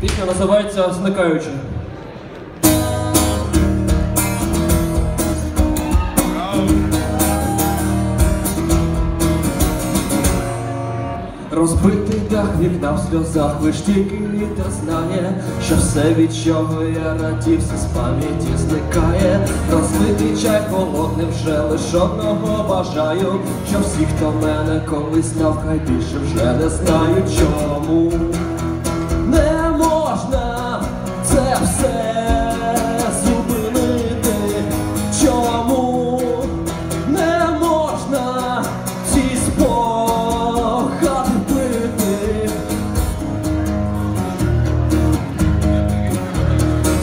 Пісня називається Зникаючи. Розбитий дах вікна в сльозах, лиш тільки вітер знає, що все, від чого я радів, все з пам'яті зникає. Розбитий чай холодним вже лиш одного бажаю, що всі, хто мене колись знав, хай більше вже не знають чому. Не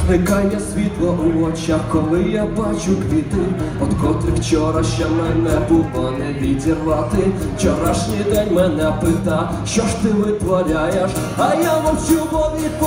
Зникає світло у очах, коли я бачу квіти, от котрих вчора ще мене було не відірвати. Вчорашній день мене пита, що ж ти витворяєш, а я мовчу, бо відповіді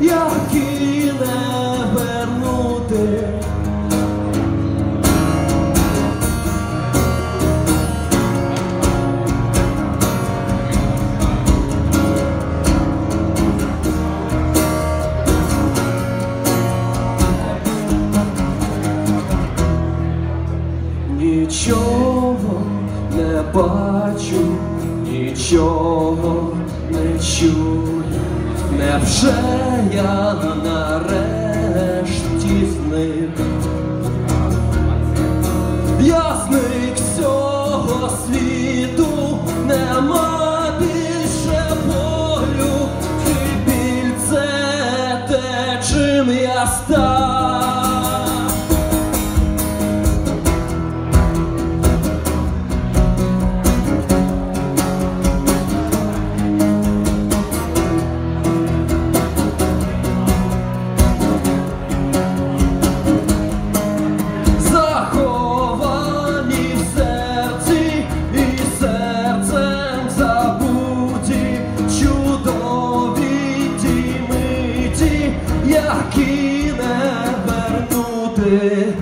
миті, які не вернути. Нічого не бачу, нічого не чую, невже я нарешті зник? Я зник всього світу, нема більше болю, і біль це те, чим я став. qui n'a pas compté